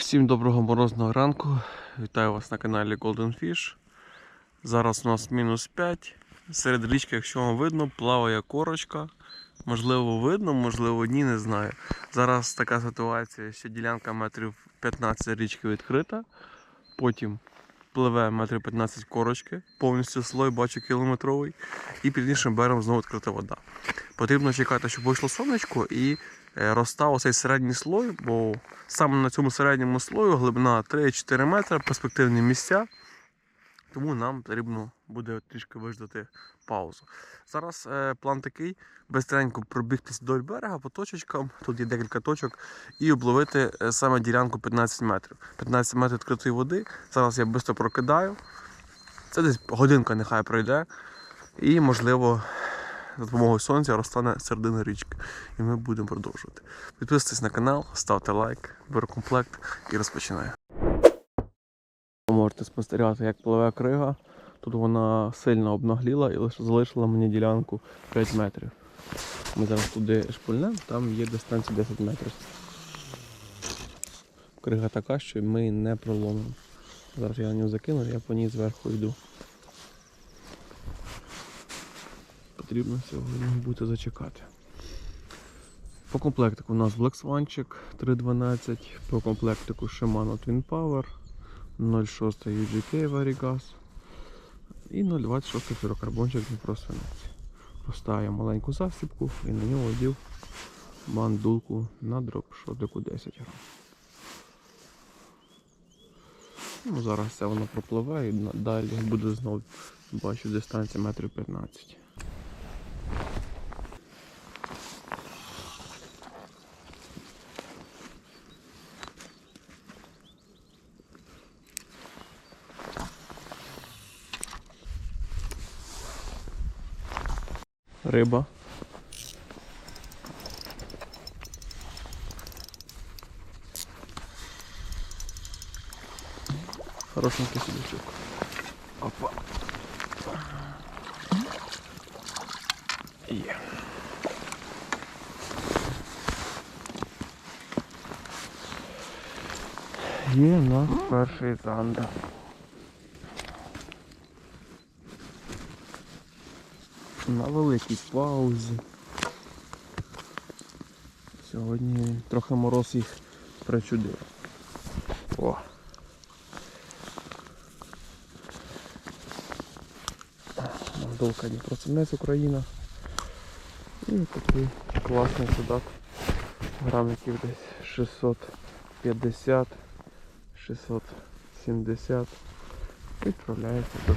Всім доброго морозного ранку. Вітаю вас на каналі Golden Fish. Зараз у нас мінус 5. Серед річки, якщо вам видно, плаває корочка. Можливо, видно, можливо, ні, не знаю. Зараз така ситуація, що ділянка метрів 15 річки відкрита. Потім пливе метрів 15 корочки, повністю слой бачу кілометровий. І під іншим берегом знову відкрита вода. Потрібно чекати, щоб вийшло сонечко і розстав оцей середній слой, бо саме на цьому середньому слою глибина 3-4 метри, перспективні місця. Тому нам потрібно буде трішки виждати паузу. Зараз е, план такий: бистренько пробігтись вдоль берега по точечкам, тут є декілька точок, і обловити е, саме ділянку 15 метрів. 15 метрів відкритої води. Зараз я швидко прокидаю. Це десь годинка нехай пройде. І, можливо, допомогою сонця розтане середина річки. І ми будемо продовжувати. Підписуйтесь на канал, ставте лайк, беру комплект і розпочинаю. Можете спостерігати, як пливе крига. Тут вона сильно обнагліла і лише залишила мені ділянку 5 метрів. Ми зараз туди шпульнемо, там є дистанція 10 метрів. Крига така, що ми не проломимо. Зараз я на нього закину, я по ній зверху йду. Потрібно сьогодні буде зачекати. По комплектику у нас Black Swanчик 312, по комплектику Shimano Twin Power 0,6 UGK Varigas і 0,26 флюрокарбончик Дніпро свинець. Поставив маленьку засібку і на нього одів бандулку на дроп шотику 10 грам. Ну, зараз це воно пропливе і далі буде знову бачу дистанція метрів 15. Риба. Хорошенький судачок. Опа. Є. Є у перший занда. На великій паузі. Сьогодні трохи мороз їх причудив. О! Мандолка Дніпроцемнець Україна. І такий класний судак. Грамиків десь 650, 670. Відправляється до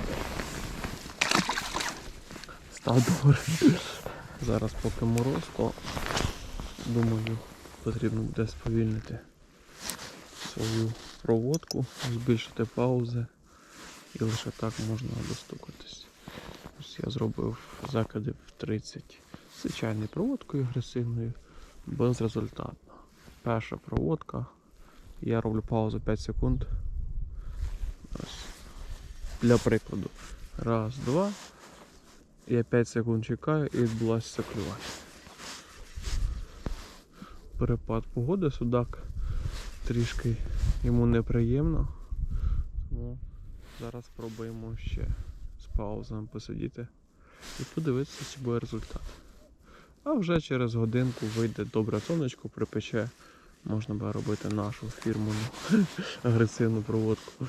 100 доларів. Зараз поки мороз, то думаю потрібно буде сповільнити свою проводку, збільшити паузи і лише так можна достукатись. Ось я зробив закиди в 30 звичайною проводкою агресивною, безрезультатно. Перша проводка. Я роблю паузу 5 секунд. Ось. Для прикладу. Раз, два. Я 5 секунд чекаю і відбулася клювання. Перепад погоди судак трішки йому неприємно. Тому зараз спробуємо ще з паузами посидіти і подивитися, чи буде результат. А вже через годинку вийде добре сонечко, припече, можна буде робити нашу фірмову агресивну проводку.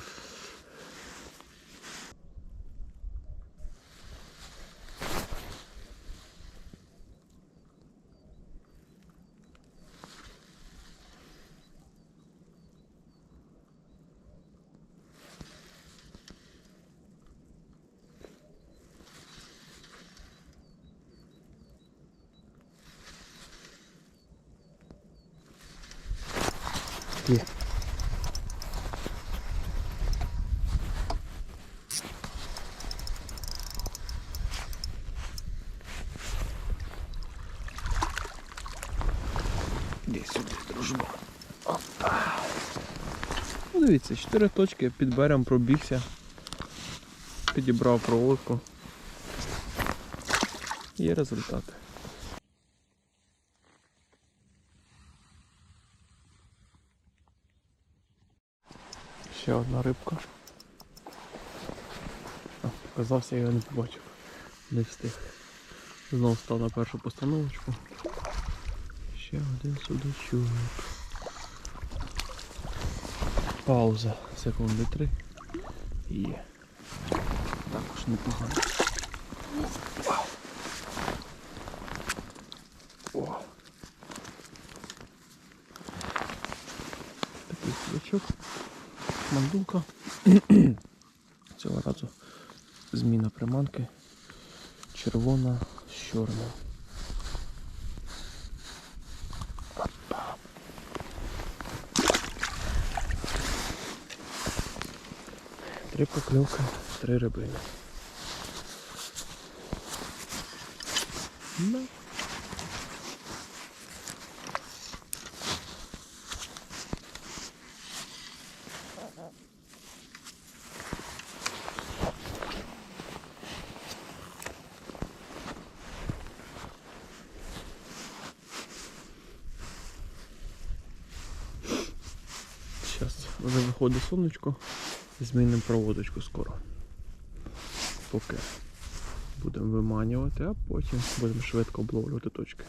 Сюди, дружба. Опа. Ну, дивіться, чотири точки під берегом пробігся. Підібрав проводку. Є результати. Ще одна рибка. А, показався, я його не побачив. Не встиг. Знов став на першу постановочку. Ще один судачок. Пауза. Секунди три. Є. Також непогано. О. Такий. Мандулка. Цього разу зміна приманки. Червона з чорним. Опа. Три покльовки, три рибини. Ну. Зараз вже виходить сонечко. Змінимо проводочку скоро. Поки будемо виманювати, а потім будемо швидко обловлювати точки.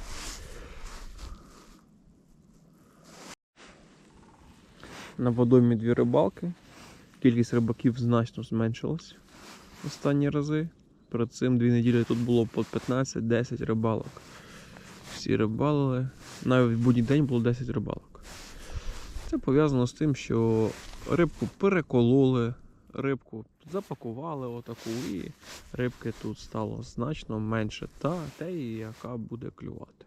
На водоймі дві рибалки. Кількість рибаків значно зменшилась останні рази. Перед цим дві неділі тут було по 15-10 рибалок. Всі рибалили. Навіть в будній день було 10 рибалок. Це пов'язано з тим, що рибку перекололи, рибку запакували отаку, і рибки тут стало значно менше та теї, яка буде клювати.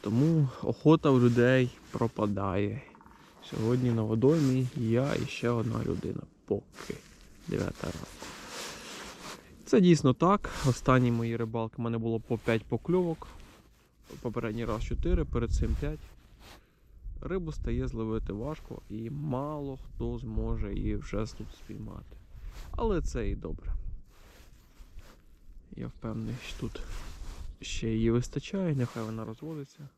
Тому охота в людей пропадає. Сьогодні на водоймі я і ще одна людина. Поки 9 ранку. Це дійсно так. Останні мої рибалки в мене було по 5 покльовок. Попередній раз 4, перед цим 5 рибу стає зловити важко і мало хто зможе її вже тут спіймати. Але це і добре. Я впевнений, що тут ще її вистачає, нехай вона розводиться.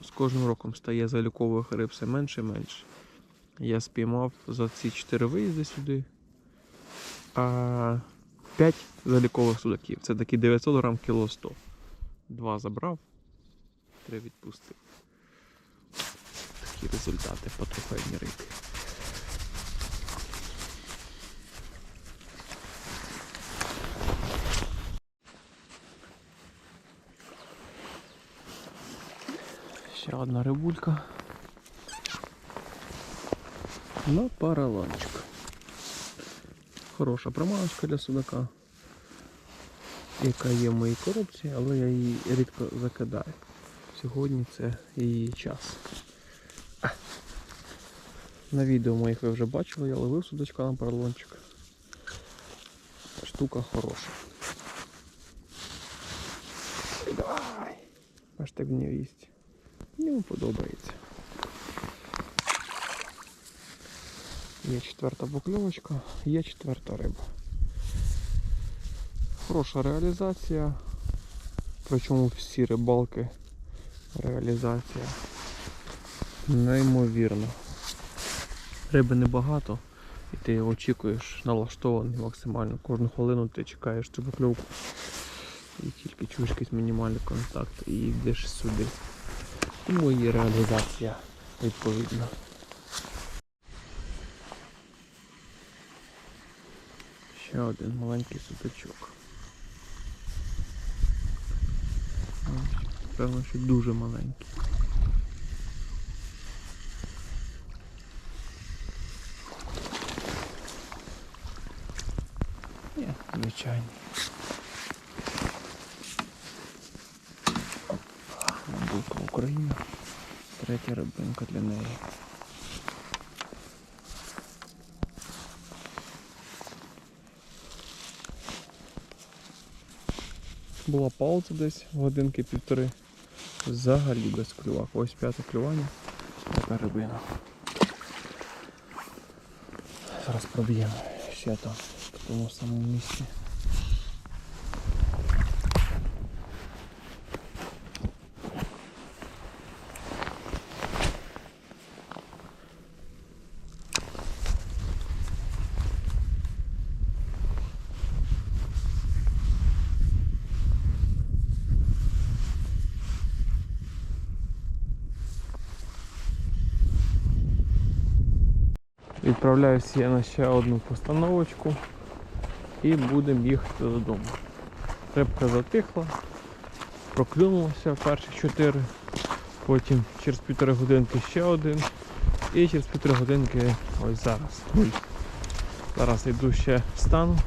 З кожним роком стає залікових риб все менше і менше. Я спіймав за ці 4 виїзди сюди. А 5 залікових судаків. Це такі 900 грам кіло 100. Два забрав, три відпустив такі результати по трофейній рибі. Ще одна рибулька. На паралончик. Хороша приманочка для судака, яка є в моїй коробці, але я її рідко закидаю. Сьогодні це її час. На відео моїх ви вже бачили, я ловив судочка на поролончик. Штука хороша. Давай! Аж так в нього їсть. Йому подобається. Є четверта покльовочка, є четверта риба. Хороша реалізація. Причому всі рибалки реалізація неймовірна. Риби небагато, і ти очікуєш налаштований максимально. Кожну хвилину ти чекаєш цю покльовку. І тільки чуєш якийсь мінімальний контакт і йдеш сюди. Тому і реалізація відповідна. Ще один маленький судачок. Певно, що дуже маленький. Ні, звичайний. Булка Україна. Третя рибинка для неї. Була пауза десь годинки півтори. Взагалі без клювак. Ось п'яте клювання. Така рибина. Зараз проб'ємо ще там в тому самому місці. Відправляюся я на ще одну постановочку і будемо їхати додому. Рибка затихла, проклюнулася перші чотири, потім через півтори годинки ще один. І через півтори годинки ось зараз. Зараз йду ще стану,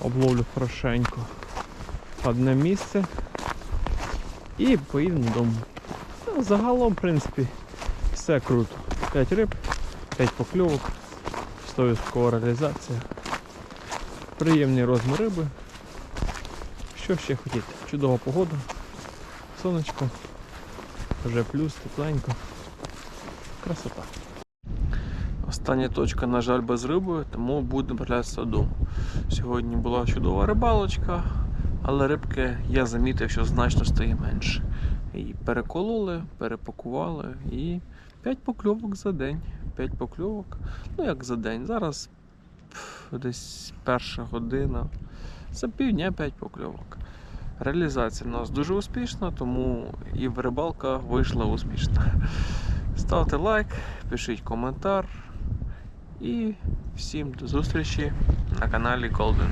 обловлю хорошенько одне місце і поїдемо додому. Ну, загалом, в принципі, все круто. 5 риб, 5 покльовок, 100% реалізація. Приємний розмір риби. Що ще хотіти? Чудова погода, сонечко, вже плюс, тепленько. Красота. Остання точка, на жаль, без риби, тому будемо вертатися додому. Сьогодні була чудова рибалочка, але рибки я замітив, що значно стає менше. І перекололи, перепакували і 5 покльовок за день. 5 покльовок. Ну як за день. Зараз десь перша година. За півдня 5 покльовок. Реалізація у нас дуже успішна, тому і рибалка вийшла успішна. Ставте лайк, пишіть коментар. І всім до зустрічі на каналі Golden